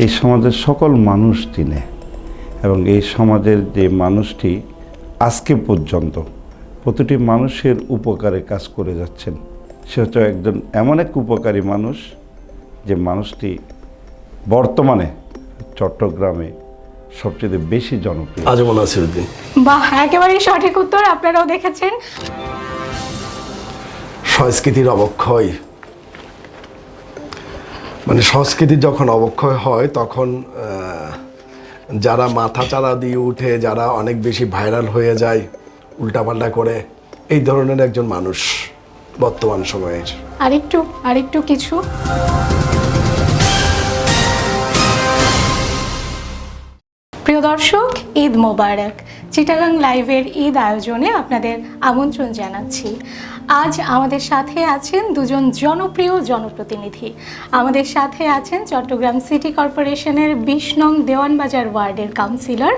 এই সমাজের সকল মানুষ চিনে এবং এই সমাজের যে মানুষটি আজকে পর্যন্ত প্রতিটি মানুষের উপকারে কাজ করে যাচ্ছেন সে হচ্ছে একজন এমন এক উপকারী মানুষ যে মানুষটি বর্তমানে চট্টগ্রামে সবচেয়ে বেশি জনপ্রিয়। আজমন নাসিরুদ্দিন বাহ একেবারেই সঠিক উত্তর আপনারাও দেখেছেন। সংস্কৃতির অবক্ষয় মানে সংস্কৃতির যখন অবক্ষয় হয়, তখন যারা মাথা চারা দিয়ে উঠে, যারা অনেক বেশি ভাইরাল হয়ে যায়, উল্টাপাল্টা করে, এই ধরনের একজন মানুষ বর্তমান সময়ের। আরেকটু আরেকটু কিছু। প্রিয় দর্শক, ঈদ মোবারক। চিটাগাং লাইভের ঈদ আয়োজনে আপনাদের আমন্ত্রণ জানাচ্ছি। আজ আমাদের সাথে আছেন দুজন জনপ্রিয় জনপ্রতিনিধি। আমাদের সাথে আছেন চট্টগ্রাম সিটি কর্পোরেশনের বিশ নং দেওয়ানবাজার ওয়ার্ডের কাউন্সিলর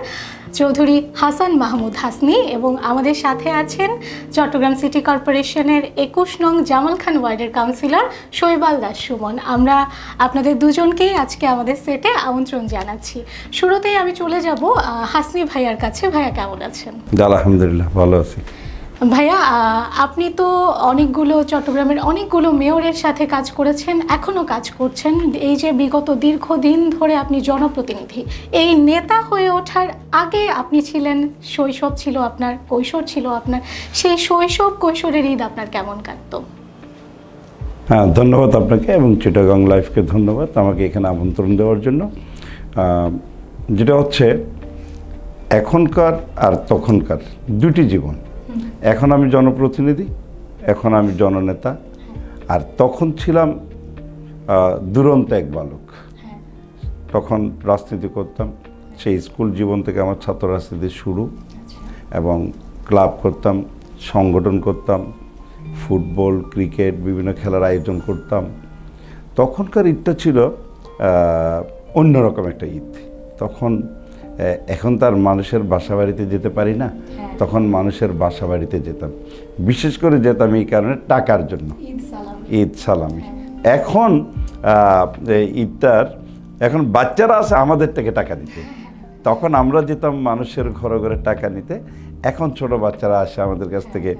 চৌধুরী হাসান মাহমুদ হাসনি এবং আমাদের সাথে আছেন চট্টগ্রাম সিটি কর্পোরেশনের একুশ নং জামাল খান ওয়ার্ডের কাউন্সিলর শৈবাল দাস সুমন। আমরা আপনাদের দুজনকেই আজকে আমাদের সেটে আমন্ত্রণ জানাচ্ছি। শুরুতেই আমি চলে যাব হাসনি ভাইয়ার কাছে। ভাইয়া, কেমন আছেন? আলহামদুলিল্লাহ, ভালো আছি। ভাইয়া আপনি তো অনেকগুলো চট্টগ্রামের অনেকগুলো মেয়রের সাথে কাজ করেছেন এখনও কাজ করছেন। এই যে বিগত দীর্ঘদিন ধরে আপনি জনপ্রতিনিধি, এই নেতা হয়ে ওঠার আগে আপনি ছিলেন, শৈশব ছিল আপনার, কৈশোর ছিল আপনার, সেই শৈশব কৈশোরের ঈদ আপনার কেমন কাটতো? হ্যাঁ ধন্যবাদ আপনাকে এবং চিটাগাং লাইফকে ধন্যবাদ আমাকে এখানে আমন্ত্রণ দেওয়ার জন্য। যেটা হচ্ছে, এখনকার আর তখনকার দুটি জীবন। এখন আমি জনপ্রতিনিধি, এখন আমি জননেতা, আর তখন ছিলাম দুরন্ত এক বালক। তখন রাজনীতি করতাম, সেই স্কুল জীবন থেকে আমার ছাত্র রাজনীতি শুরু এবং ক্লাব করতাম, সংগঠন করতাম, ফুটবল, ক্রিকেট, বিভিন্ন খেলার আয়োজন করতাম। তখনকার ঈদটা ছিল অন্যরকম একটা ঈদ। তখন এখন তার মানুষের বাসা বাড়িতে যেতে পারি না তখন মানুষের বাসা বাড়িতে যেতাম। বিশেষ করে যেতাম এই কারণে টাকার জন্য। ঈদ সালাম। সালামি। এখন ঈদটার এখন বাচ্চারা আছে আমাদের থেকে টাকা দিতে। তখন আমরা যেতাম মানুষের ঘরে ঘরে টাকা নিতে। এখন ছোট বাচ্চারা আসে আমাদের কাছ থেকে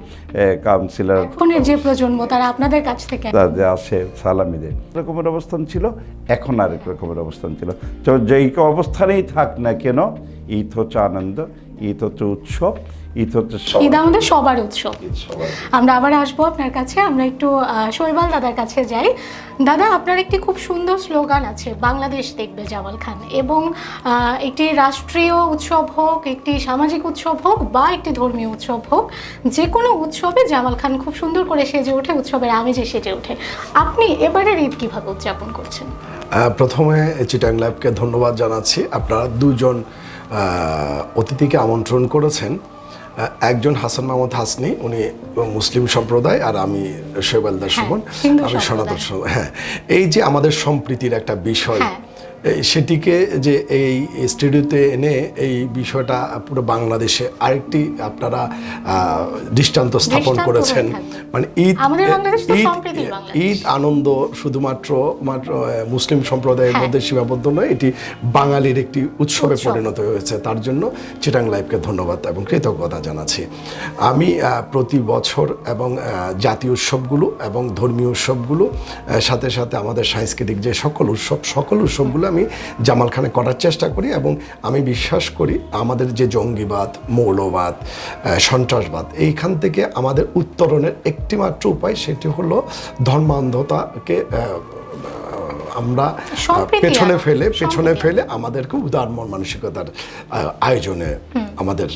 কাউন্সিলার এখনের যে প্রজন্ম তারা আপনাদের কাছ থেকে। তাদের আসে সালামি দেয়। এরকমের অবস্থান ছিল এখন আরেক রকমের অবস্থান ছিল। তো যেই অবস্থানেই থাক না কেন ঈদ হচ্ছে আনন্দ ঈদ হচ্ছে উৎসব ঈদ হচ্ছে। ঈদ আমাদের সবার উৎসব। আমরা আবার আসব আপনার কাছে আমরা একটু শৈবাল দাদার কাছে যাই। দাদা আপনার একটি খুব সুন্দর স্লোগান আছে বাংলাদেশ দেখবে জামাল খান। এবং একটি রাষ্ট্রীয় উৎসব হোক একটি সামাজিক উৎসব হোক বা একটি ধর্মীয় উৎসব হোক যে কোনো উৎসবে জামাল খান খুব সুন্দর করে সেজে ওঠে উৎসবের আমেজে সেজে ওঠে। আপনি এবারের ঈদ কীভাবে উদযাপন করছেন? প্রথমে চিটাং ল্যাবকে ধন্যবাদ জানাচ্ছি। আপনারা দুজন অতিথিকে আমন্ত্রণ করেছেন। একজন হাসান মাহমুদ হাসনি উনি মুসলিম সম্প্রদায় আর আমি শৈবাল দাস সুমন আমি সনাতন হ্যাঁ এই যে আমাদের সম্প্রীতির একটা বিষয় হ্যাঁ। সেটিকে যে এই স্টুডিওতে এনে এই বিষয়টা পুরো বাংলাদেশে আরেকটি আপনারা দৃষ্টান্ত স্থাপন করেছেন। মানে ঈদ ঈদ- ঈদ আনন্দ শুধুমাত্র মাত্র মুসলিম সম্প্রদায়ের হ্যাঁ। মধ্যে সীমাবদ্ধ নয় এটি বাঙালির একটি উৎসবে পরিণত হয়েছে। তার জন্য চিটাং লাইভকে ধন্যবাদ এবং কৃতজ্ঞতা জানাচ্ছি। আমি প্রতি বছর এবং জাতীয় উৎসবগুলো এবং ধর্মীয় উৎসবগুলো সাথে সাথে আমাদের সাংস্কৃতিক যে সকল উৎসব সকল উৎসবগুলো আমি জামাল খানে করার চেষ্টা করি এবং আমি বিশ্বাস করি আমাদের যে জঙ্গিবাদ মৌলবাদ সন্ত্রাসবাদ এইখান থেকে আমাদের উত্তরণের একটিমাত্র উপায় সেটি হলো ধর্মান্ধতাকে আমরা পেছনে ফেলে পেছনে ফেলে আমাদেরকে উদার মন মানসিকতার আয়োজনে আমাদের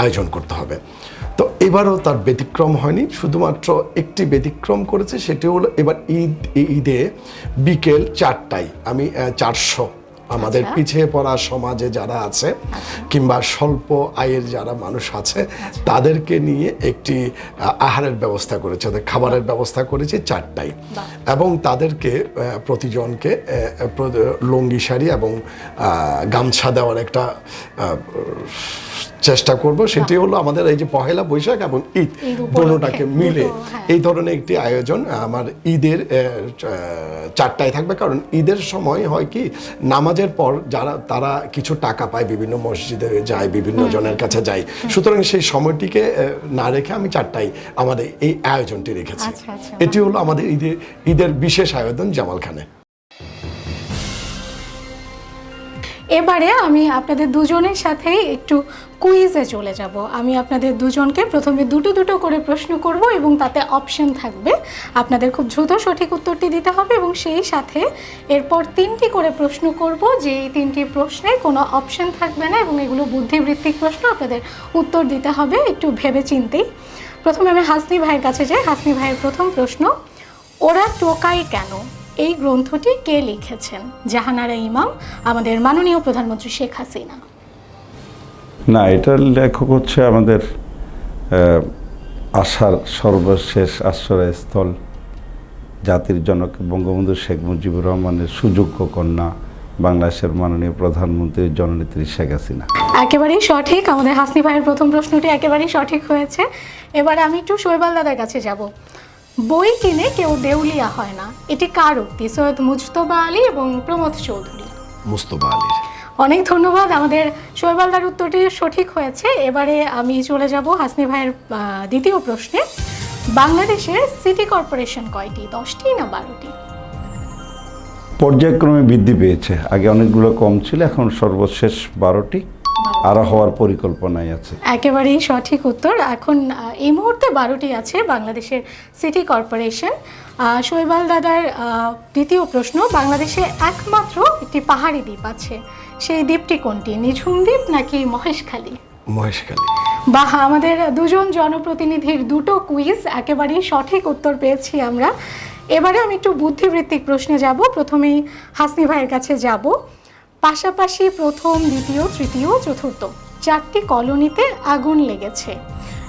আয়োজন করতে হবে। তো এবারও তার ব্যতিক্রম হয়নি শুধুমাত্র একটি ব্যতিক্রম করেছে সেটি হলো এবার ঈদ ঈদে বিকেল চারটায় আমি চারশো আমাদের আচ্ছা। পিছিয়ে পড়া সমাজে যারা আছে কিংবা স্বল্প আয়ের যারা মানুষ আছে তাদেরকে নিয়ে একটি আহারের ব্যবস্থা করেছে তাদের খাবারের ব্যবস্থা করেছে চারটায়। এবং তাদেরকে প্রতিজনকে লুঙ্গি শাড়ি এবং গামছা দেওয়ার একটা চেষ্টা করব সেটি হলো আমাদের এই যে পহেলা বৈশাখ এবং ঈদ দুটোটাকে মিলে। হ্যাঁ। এই ধরনের একটি আয়োজন আমার ঈদের চারটায় থাকবে কারণ ঈদের সময় হয় কি নামাজের পর যারা তারা কিছু টাকা পায় বিভিন্ন মসজিদে যায় বিভিন্ন জনের কাছে যায়। সুতরাং সেই সময়টিকে না রেখে আমি চারটায় আমাদের এই আয়োজনটি রেখেছি। আচ্ছা, আচ্ছা। এটি হলো আমাদের ঈদের ঈদের বিশেষ আয়োজন জামাল এবারে আমি আপনাদের দুজনের সাথেই একটু কুইজে চলে যাব। আমি আপনাদের দুজনকে প্রথমে দুটো দুটো করে প্রশ্ন করব এবং তাতে অপশন থাকবে। আপনাদের খুব দ্রুত সঠিক উত্তরটি দিতে হবে এবং সেই সাথে এরপর তিনটি করে প্রশ্ন করব যে এই তিনটি প্রশ্নে কোনো অপশন থাকবে না এবং এগুলো বুদ্ধিবৃত্তিক প্রশ্ন, আপনাদের উত্তর দিতে হবে একটু ভেবে চিন্তেই প্রথমে আমি হাসনি ভাইয়ের কাছে যাই। হাসনি ভাইয়ের প্রথম প্রশ্ন, ওরা টোকাই কেন? এই গ্রন্থটি কে লিখেছেন? জাহানারা ইমাম আমাদের মাননীয় প্রধানমন্ত্রী শেখ হাসিনা। না এটার লেখক হচ্ছে আমাদের আশার সর্বশেষ আশ্রয়স্থল জাতির জনক বঙ্গবন্ধু শেখ মুজিবুর রহমানের সুযোগ্য কন্যা বাংলাদেশের মাননীয় প্রধানমন্ত্রী জননেত্রী শেখ হাসিনা। একেবারেই সঠিক আমাদের হাসনি ভাইয়ের প্রথম প্রশ্নটি একেবারেই সঠিক হয়েছে। এবার আমি একটু শৈবাল দাদার কাছে যাব। বই কিনে কেউ দেউলিয়া হয় না। এটি কার উক্তি? সৈয়দ মুজতবা আলী এবং প্রমোদ চৌধুরী। মুস্তফা আলীর। অনেক ধন্যবাদ। আমাদের শৈবালদার উত্তরটি সঠিক হয়েছে। এবারে আমি চলে যাব হাসনি ভাইয়ের আহ, দ্বিতীয় প্রশ্নে। বাংলাদেশের সিটি কর্পোরেশন কয়টি? দশটি না বারোটি? পর্যায়ক্রমে বৃদ্ধি পেয়েছে। আগে অনেকগুলো কম ছিল এখন সর্বশেষ বারোটি। আরও হওয়ার পরিকল্পনায় আছে। একেবারেই সঠিক উত্তর। এখন এই মুহূর্তে বারোটি আছে বাংলাদেশের সিটি কর্পোরেশন। আহ, শৈবাল দাদার দ্বিতীয় প্রশ্ন বাংলাদেশে একমাত্র একটি পাহাড়ি দ্বীপ আছে। সেই দ্বীপটি কোনটি? নিঝুম দ্বীপ নাকি মহেশখালী? মহেশখালী। বাহ আমাদের দুজন জনপ্রতিনিধির দুটো কুইজ একেবারেই সঠিক উত্তর পেয়েছি আমরা। এবারে আমি একটু বুদ্ধিবৃত্তিক প্রশ্নে যাব। প্রথমেই হাসনি ভাইয়ের কাছে যাব। পাশাপাশি প্রথম দ্বিতীয় তৃতীয় চতুর্থ চারটি কলোনিতে আগুন লেগেছে।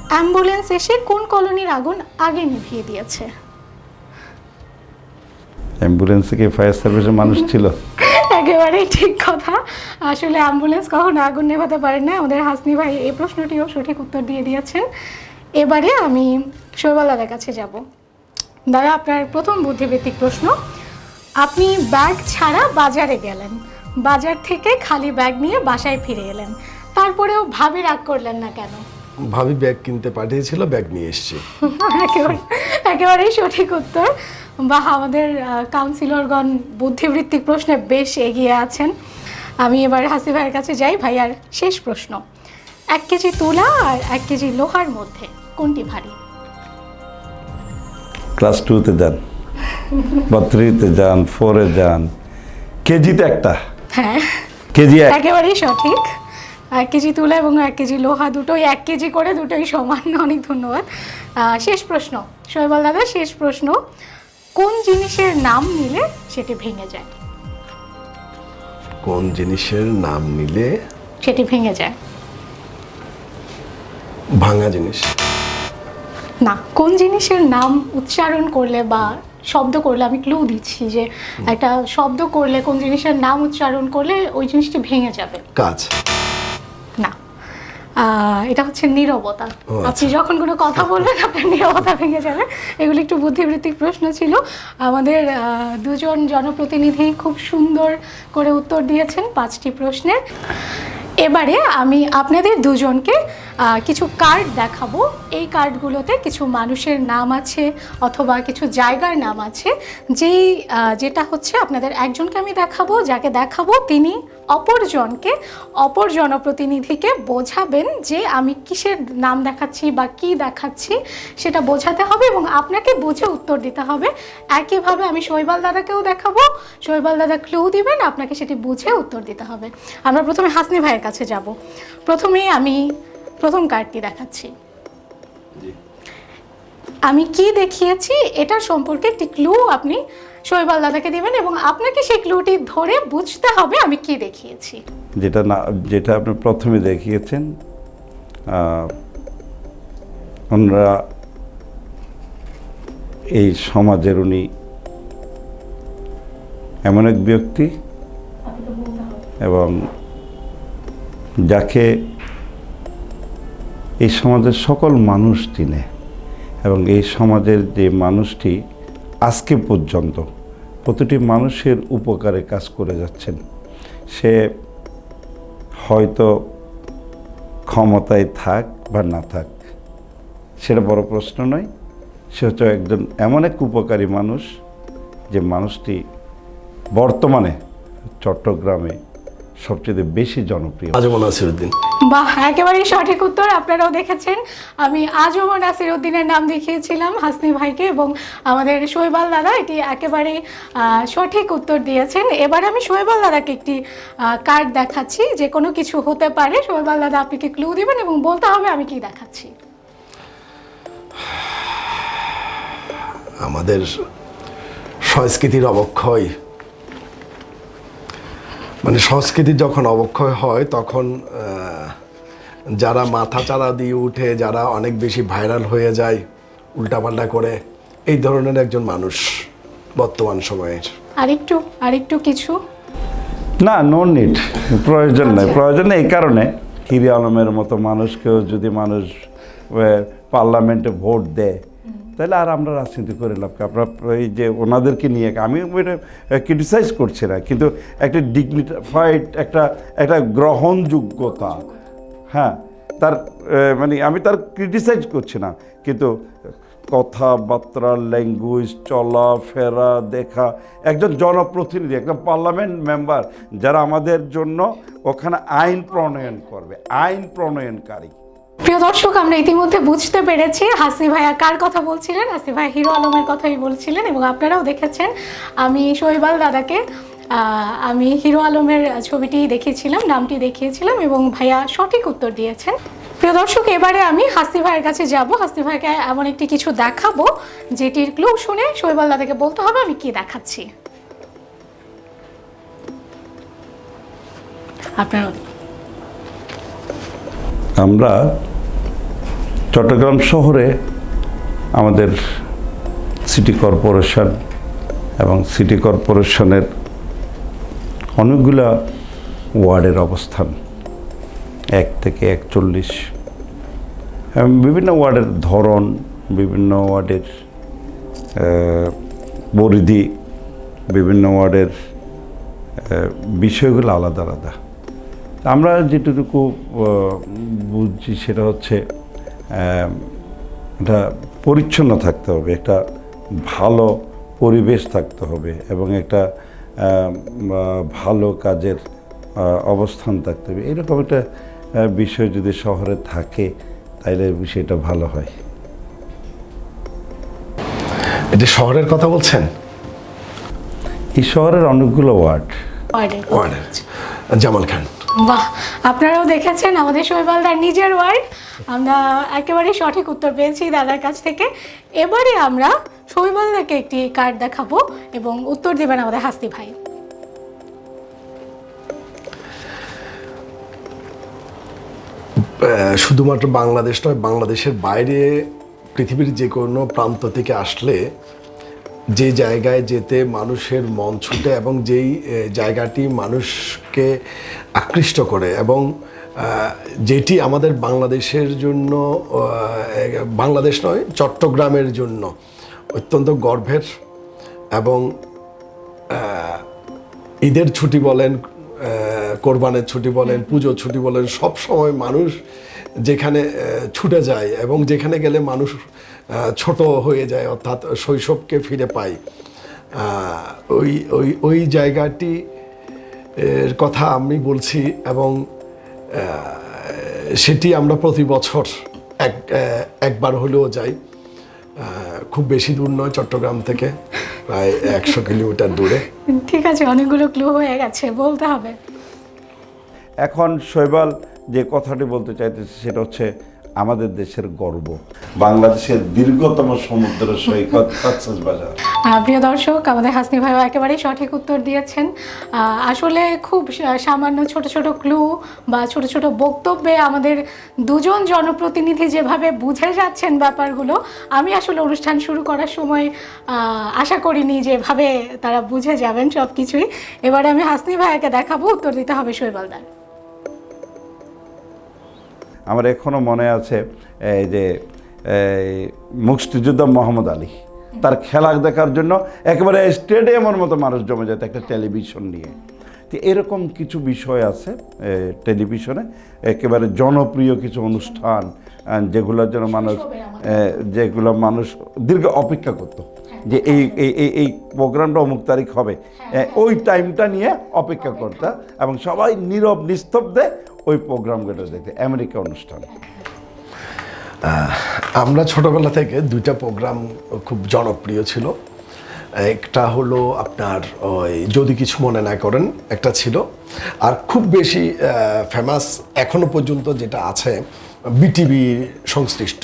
অ্যাম্বুলেন্স এসে কোন কলোনির আগুন আগে নিভিয়ে দিয়েছে? অ্যাম্বুলেন্সে কি ফায়ার সার্ভিসের মানুষ ছিল? একেবারেই ঠিক কথা। আসলে অ্যাম্বুলেন্স কখনো আগুন নেভাতে পারে না। আমাদের হাসনি ভাই এই প্রশ্নটিও সঠিক উত্তর দিয়ে দিয়েছেন। এবারে আমি শৈবাল দাদার কাছে যাব। দাদা আপনার প্রথম বুদ্ধিবৃত্তিক প্রশ্ন আপনি ব্যাগ ছাড়া বাজারে গেলেন। বাজার থেকে খালি ব্যাগ নিয়ে বাসায় ফিরে এলেন। তারপরেও ভাবি রাগ করলেন না কেন? ভাবি ব্যাগ কিনতে পাঠিয়েছিল ব্যাগ নিয়ে এসেছি। একেবারে একেবারেই সঠিক উত্তর। বা আমাদের কাউন্সিলরগণ বুদ্ধিবৃত্তিক প্রশ্নে বেশ এগিয়ে আছেন। আমি এবার হাসি ভাইয়ের কাছে যাই ভাইয়ার শেষ প্রশ্ন। এক কেজি তুলা আর এক কেজি লোহার মধ্যে কোনটি ভারী? ক্লাস টুতে যান বা থ্রিতে যান ফোরে যান কেজিতে একটা। হ্যাঁ। কেজি এক। একেবারেই সঠিক। এক কেজি তুলা এবং এক কেজি লোহা দুটোই এক কেজি করে দুটোই সমান। অনেক ধন্যবাদ। শেষ প্রশ্ন। শৈবাল দাদা শেষ প্রশ্ন। কোন জিনিসের নাম নিলে সেটি ভেঙে যায়? কোন জিনিসের নাম নিলে? সেটি ভেঙে যায়। ভাঙা জিনিস। না কোন জিনিসের নাম উচ্চারণ করলে বা শব্দ করলে আমি ক্লু দিচ্ছি যে একটা শব্দ করলে কোন জিনিসের নাম উচ্চারণ করলে ওই জিনিসটি ভেঙে যাবে। কাজ। না। এটা হচ্ছে নীরবতা। ও, আপনি যখন কোনো কথা বলবেন আপনার নীরবতা ভেঙে যাবে। এগুলো একটু বুদ্ধিবৃত্তিক প্রশ্ন ছিল। আমাদের দুজন জনপ্রতিনিধি খুব সুন্দর করে উত্তর দিয়েছেন পাঁচটি প্রশ্নের। এবারে আমি আপনাদের দুজনকে কিছু কার্ড দেখাবো। এই কার্ডগুলোতে কিছু মানুষের নাম আছে অথবা কিছু জায়গার নাম আছে। যেই যেটা হচ্ছে আপনাদের একজনকে আমি দেখাবো, যাকে দেখাবো তিনি অপরজনকে অপর জনপ্রতিনিধিকে বোঝাবেন যে আমি কিসের নাম দেখাচ্ছি বা কি দেখাচ্ছি। সেটা বোঝাতে হবে এবং আপনাকে বুঝে উত্তর দিতে হবে। একইভাবে আমি শৈবাল দাদাকেও দেখাবো। শৈবাল দাদা ক্লু দিবেন, আপনাকে সেটি বুঝে উত্তর দিতে হবে। আমরা প্রথমে হাসনি ভাইয়ের কাছে যাব। প্রথমেই আমি প্রথম কার্ডটি দেখাচ্ছি। আমি কি দেখিয়েছি? এটার সম্পর্কে একটি ক্লু আপনি শৈবাল দাদাকে দিবেন এবং আপনাকে সেই ক্লুটি ধরে বুঝতে হবে আমি কি দেখিয়েছি। যেটা না যেটা আপনি প্রথমে দেখিয়েছেন ওনারা এই সমাজের উনি এমন এক ব্যক্তি এবং যাকে এই সমাজের সকল মানুষ চিনে এবং এই সমাজের যে মানুষটি আজকে পর্যন্ত প্রতিটি মানুষের উপকারে কাজ করে যাচ্ছেন, সে হয়তো ক্ষমতায় থাক বা না থাক, সেটা বড় প্রশ্ন নয়। সে হচ্ছে একজন এমন এক উপকারী মানুষ যে মানুষটি বর্তমানে চট্টগ্রামে সবচেয়ে বেশি জনপ্রিয়। আজমন নাসিরুদ্দিন। বাহ একেবারেই সঠিক উত্তর আপনারাও দেখেছেন। আমি আজও নাসির উদ্দিনের নাম দেখিয়েছিলাম হাসনি ভাইকে এবং আমাদের শৈবাল দাদা এটি একেবারেই সঠিক উত্তর দিয়েছেন। এবার আমি শৈবাল দাদাকে একটি কার্ড দেখাচ্ছি যে কোনো কিছু হতে পারে। শৈবাল দাদা আপনাকে ক্লু দিবেন এবং বলতে হবে আমি কি দেখাচ্ছি? আমাদের সংস্কৃতির অবক্ষয় মানে সংস্কৃতির যখন অবক্ষয় হয় তখন যারা মাথা চারা দিয়ে উঠে যারা অনেক বেশি ভাইরাল হয়ে যায় উল্টাপাল্টা করে এই ধরনের একজন মানুষ বর্তমান সময়ের। আরেকটু আরেকটু কিছু? না নো নিড প্রয়োজন নেই। প্রয়োজন নেই এই কারণে। হিরি আলমের মতো মানুষকেও যদি মানুষ পার্লামেন্টে ভোট দেয় তাহলে আর আমরা রাজনীতি করে লাভ কি? আপনার এই যে ওনাদেরকে নিয়ে, আমি ক্রিটিসাইজ করছি না, কিন্তু একটা ডিগনিফাইড একটা একটা গ্রহণযোগ্যতা হ্যাঁ তার মানে আমি তার ক্রিটিসাইজ করছি না, কিন্তু কথাবার্তা ল্যাঙ্গুয়েজ চলা, ফেরা, দেখা, একজন জনপ্রতিনিধি, একজন পার্লামেন্ট মেম্বার যারা আমাদের জন্য ওখানে আইন প্রণয়ন করবে, আইন প্রণয়নকারী প্রিয় দর্শক, আমরা ইতিমধ্যে বুঝতে পেরেছি হাসি ভাইয়া কার কথা বলছিলেন হাসি ভাই হিরো আলমের কথাই বলছিলেন এবং আপনারাও দেখেছেন। আমি শৈবাল দাদাকে আমি হিরো আলমের ছবিটি দেখিয়েছিলাম, নামটি দেখিয়েছিলাম এবং ভাইয়া সঠিক উত্তর দিয়েছেন। প্রিয় দর্শক, এবারে আমি হাসি ভাইয়ের কাছে যাব। হাসি ভাইকে এমন একটি কিছু দেখাবো, যেটির ক্লু শুনে শৈবাল দাদাকে বলতে হবে, আমি কি দেখাচ্ছি। আপনার আমরা চট্টগ্রাম শহরে আমাদের সিটি কর্পোরেশন এবং সিটি কর্পোরেশনের অনেকগুলা ওয়ার্ডের অবস্থান, এক থেকে একচল্লিশ। বিভিন্ন ওয়ার্ডের ধরন, বিভিন্ন ওয়ার্ডের পরিধি, বিভিন্ন ওয়ার্ডের বিষয়গুলো আলাদা আলাদা। আমরা যেটুকু বুঝছি সেটা হচ্ছে একটা পরিচ্ছন্ন থাকতে হবে একটা ভালো পরিবেশ থাকতে হবে এবং একটা ভালো কাজের অবস্থান থাকতে হবে। এরকম একটা বিষয় যদি শহরে থাকে তাহলে বিষয়টা ভালো হয়। এটি শহরের কথা বলছেন? এই শহরের অনেকগুলো ওয়ার্ড। ওয়ার্ডের জামাল খান বাহ, আপনারাও দেখেছেন আমাদের শৈবালদার নিজের ওয়ার্ড আমরা একেবারেই সঠিক উত্তর পেয়েছি দাদার কাছ থেকে। এবারে আমরা শৈবালদাকে একটি কার্ড দেখাবো এবং উত্তর দেবেন আমাদের হাস্তি ভাই। শুধুমাত্র বাংলাদেশ নয়, বাংলাদেশের বাইরে পৃথিবীর যে কোনো প্রান্ত থেকে আসলে যে জায়গায় যেতে মানুষের মন ছুটে এবং যেই জায়গাটি মানুষকে আকৃষ্ট করে এবং যেটি আমাদের বাংলাদেশের জন্য বাংলাদেশ নয় চট্টগ্রামের জন্য অত্যন্ত গর্বের এবং ঈদের ছুটি বলেন কোরবানের ছুটি বলেন পুজোর ছুটি বলেন সব সময় মানুষ যেখানে ছুটে যায় এবং যেখানে গেলে মানুষ ছোট হয়ে যায় অর্থাৎ শৈশবকে ফিরে পাই। ওই ওই ওই জায়গাটি এর কথা আমি বলছি এবং সেটি আমরা প্রতি বছর এক একবার হলেও যাই। খুব বেশি দূর নয় চট্টগ্রাম থেকে প্রায় একশো কিলোমিটার দূরে। ঠিক আছে অনেকগুলো ক্লু হয়ে গেছে বলতে হবে। এখন শৈবাল যে কথাটি বলতে চাইতেছে সেটা হচ্ছে আমাদের দেশের গর্ব। বাংলাদেশের দীর্ঘতম সমুদ্র সৈকত কক্সবাজার প্রিয় দর্শক, আমাদের হাসনি ভাইও একেবারেই সঠিক উত্তর দিয়েছেন। আসলে খুব সামান্য ছোট ছোট ক্লু বা ছোট ছোট বক্তব্যে আমাদের দুজন জনপ্রতিনিধি যেভাবে বুঝে যাচ্ছেন ব্যাপারগুলো, আমি আসলে অনুষ্ঠান শুরু করার সময় আশা করিনি যেভাবে তারা বুঝে যাবেন সব কিছুই এবারে আমি হাসনি ভাইয়াকে দেখাবো, উত্তর দিতে হবে শৈবালদার। আমার এখনও মনে আছে এই যে মুক্তিযোদ্ধা মোহাম্মদ আলী। তার খেলা দেখার জন্য একেবারে স্টেডিয়ামের মতো মানুষ জমে যেত একটা টেলিভিশন নিয়ে। তো এরকম কিছু বিষয় আছে টেলিভিশনে। একেবারে জনপ্রিয় কিছু অনুষ্ঠান যেগুলোর জন্য মানুষ যেগুলো মানুষ দীর্ঘ অপেক্ষা করতো। যে এই এই এই- এই প্রোগ্রামটা অমুক তারিখ হবে। ওই টাইমটা নিয়ে অপেক্ষা করতে। এবং সবাই নীরব নিস্তব্ধে ওই প্রোগ্রামগুলো দেখতে আমেরিকা অনুষ্ঠান। আমরা ছোটবেলা থেকে দুইটা প্রোগ্রাম খুব জনপ্রিয় ছিল। একটা হলো আপনার ওই যদি কিছু মনে না করেন, একটা ছিল। আর খুব বেশি ফেমাস এখনও পর্যন্ত যেটা আছে বিটিভি সংশ্লিষ্ট।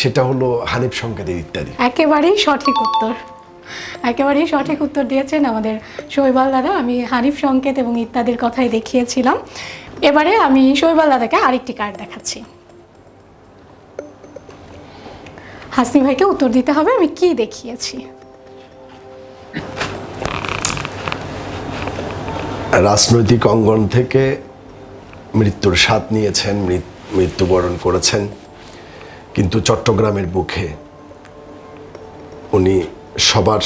সেটা হলো হানিফ সংকেতের ইত্যাদি। একেবারেই সঠিক উত্তর। একেবারেই সঠিক উত্তর দিয়েছেন আমাদের শৈবাল দাদা। আমি হানিফ সংকেত এবং ইত্যাদির কথাই দেখিয়েছিলাম। এবারে আমি শৈবাল দাদাকে আরেকটি কার্ড দেখাচ্ছি। হাসনি ভাইকে উত্তর দিতে হবে, আমি কি দেখিয়েছি? রাজনৈতিক অঙ্গন থেকে মৃত্যুর স্বাদ নিয়েছেন মৃত্যুবরণ করেছেন। কিন্তু চট্টগ্রামের বুকে উনি সবার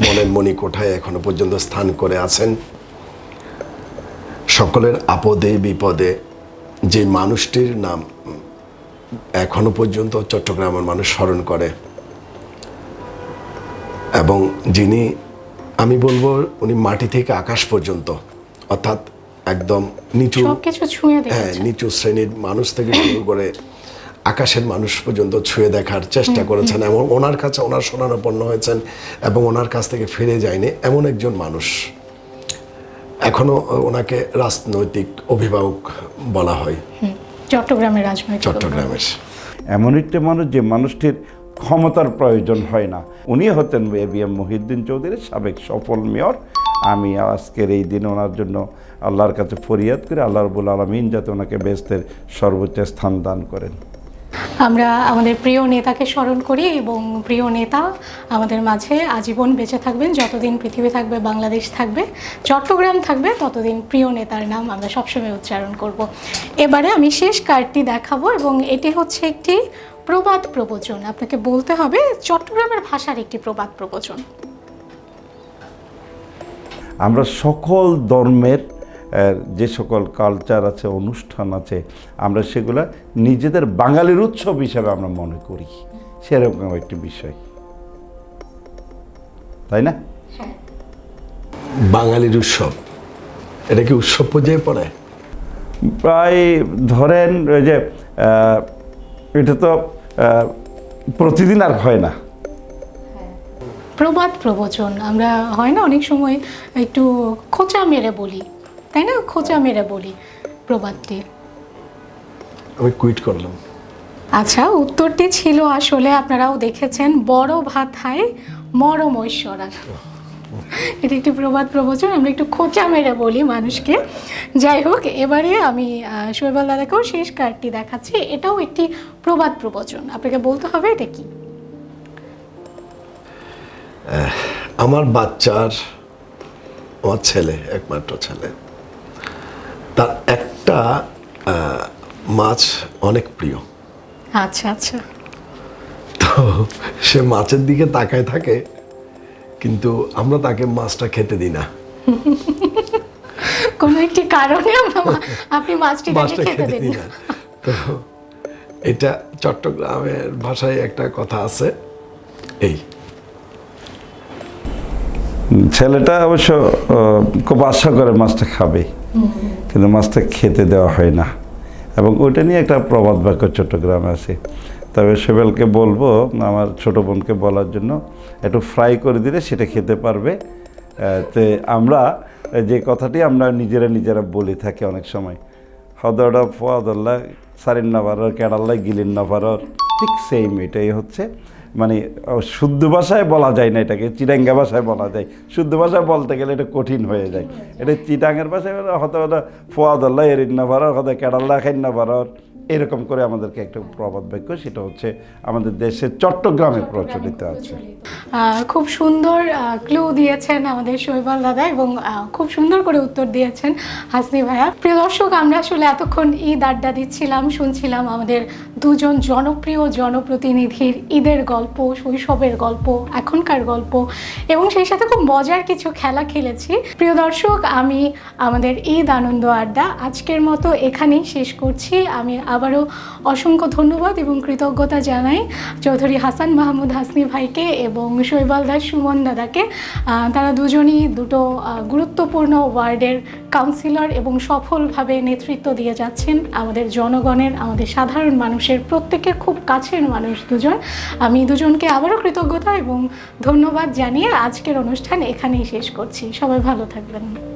মনের মণিকোঠায় এখনও পর্যন্ত স্থান করে আছেন। সকলের আপদে বিপদে যে মানুষটির নাম এখনও পর্যন্ত চট্টগ্রামের মানুষ স্মরণ করে। এবং যিনি আমি বলব উনি মাটি থেকে আকাশ পর্যন্ত অর্থাৎ একদম নিচু হ্যাঁ নিচু শ্রেণির মানুষ থেকে শুরু করে আকাশের মানুষ পর্যন্ত ছুঁয়ে দেখার চেষ্টা করেছেন এবং ওনার কাছে ওনার শরণাপন্ন হয়েছেন এবং ওনার কাছ থেকে ফিরে যায়নি এমন একজন মানুষ। এখনও ওনাকে রাজনৈতিক অভিভাবক বলা হয়। চট্টগ্রামের রাজনৈতিক চট্টগ্রামের। এমন একটি মানুষ যে মানুষটির ক্ষমতার প্রয়োজন হয় না। উনি হতেন A B M Mohiuddin Chowdhury সাবেক সফল মেয়র। আমি আজকের এই দিনে ওনার জন্য আল্লাহর কাছে ফরিয়াদ করে আল্লাহ রবুল আলমিন যাতে ওনাকে বেস্তের সর্বোচ্চ স্থান দান করেন। আমরা আমাদের প্রিয় নেতাকে স্মরণ করি এবং প্রিয় নেতা আমাদের মাঝে আজীবন বেঁচে থাকবেন। যতদিন পৃথিবী থাকবে, বাংলাদেশ থাকবে, চট্টগ্রাম থাকবে, ততদিন প্রিয় নেতার নাম আমরা সবসময় উচ্চারণ করব। এবারে আমি শেষ কার্ডটি দেখাবো এবং এটি হচ্ছে একটি প্রবাদ প্রবচন। আপনাকে বলতে হবে, চট্টগ্রামের ভাষার একটি প্রবাদ প্রবচন। আমরা সকল ধর্মের যে সকল কালচার আছে অনুষ্ঠান আছে আমরা সেগুলো নিজেদের বাঙালির উৎসব হিসাবে আমরা মনে করি। সেরকম একটি বিষয়। তাই না? বাঙালির উৎসব এটা কি উৎসব পর্যায়ে পড়ে? প্রায় ধরেন ওই যে এটা তো প্রতিদিন আর হয় না। প্রবাদ প্রবচন আমরা হয় না অনেক সময় একটু খোঁচা মেরে বলি। তাই না? খোঁচা মেরে বলি প্রবাদটি। আমি কুইট করলাম। আচ্ছা উত্তরটি ছিল আসলে আপনারাও দেখেছেন বড় ভাত খায় মরম ঐশ্বরার। এটা একটি প্রবাদ প্রবচন আমরা একটু খোঁচা মেরে বলি মানুষকে। যাই হোক এবারে আমি শৈবাল দাদাকেও শেষ কার্ডটি দেখাচ্ছি। এটাও একটি প্রবাদ প্রবচন। আপনাকে বলতে হবে এটা কি? আমার বাচ্চার আমার ছেলে একমাত্র ছেলে। তার একটা মাছ অনেক প্রিয়। আচ্ছা আচ্ছা। তো সে মাছের দিকে তাকায় থাকে কিন্তু আমরা তাকে মাছটা খেতে দিই না। কোনো একটি কারণে আমরা আপনি মাছটি মাছটা খেতে দিই না। তো এটা চট্টগ্রামের ভাষায় একটা কথা আছে এই। ছেলেটা অবশ্য খুব আশা করে মাছটা খাবে। কিন্তু মাছটা খেতে দেওয়া হয় না। এবং ওইটা নিয়ে একটা প্রবাদ বাক্য চট্টগ্রামে আছে। তবে সেবেলকে বলব, আমার ছোট বোনকে বলার জন্য, একটু ফ্রাই করে দিলে সেটা খেতে পারবে। তো আমরা যে কথাটি আমরা নিজেরা নিজেরা বলে থাকি অনেক সময়, হদরা ফদল্লা সারিন নাভারর কেডাল্লা গিলিন নাভারর ঠিক সেম এটাই হচ্ছে। মানে শুদ্ধ ভাষায় বলা যায় না এটাকে, চিটাঙ্গা ভাষায় বলা যায়। শুদ্ধ ভাষায় বলতে গেলে এটা কঠিন হয়ে যায়। এটা চিটাঙ্গের ভাষায় হয়তো হতে ফোয়াদল্লা এরিন্না না হয়তো কেডাল্লা খাইন্না পারর এরকম করে আমাদেরকে একটা প্রবাদ বাক্য সেটা হচ্ছে আমাদের দেশের চট্টগ্রামে প্রচলিত আছে। খুব সুন্দর ক্লু দিয়েছেন আমাদের শৈবাল দাদা এবং খুব সুন্দর করে উত্তর দিয়েছেন হাসনি ভাইয়া। প্রিয় দর্শক, আমরা আসলে এতক্ষণ ঈদ আড্ডা দিচ্ছিলাম, শুনছিলাম আমাদের দুজন জনপ্রিয় জনপ্রতিনিধির ঈদের গল্প, শৈশবের গল্প, এখনকার গল্প, এবং সেই সাথে খুব মজার কিছু খেলা খেলেছি। প্রিয় দর্শক, আমি আমাদের ঈদ আনন্দ আড্ডা আজকের মতো এখানেই শেষ করছি। আমি আবারও অসংখ্য ধন্যবাদ এবং কৃতজ্ঞতা জানাই চৌধুরী হাসান মাহমুদ হাসনি ভাইকে এবং শৈবাল দাস সুমন দাদাকে। তারা দুজনই দুটো গুরুত্বপূর্ণ ওয়ার্ডের কাউন্সিলর এবং সফলভাবে নেতৃত্ব দিয়ে যাচ্ছেন আমাদের জনগণের, আমাদের সাধারণ মানুষের, প্রত্যেকের খুব কাছের মানুষ দুজন। আমি দুজনকে আবারও কৃতজ্ঞতা এবং ধন্যবাদ জানিয়ে আজকের অনুষ্ঠান এখানেই শেষ করছি। সবাই ভালো থাকবেন।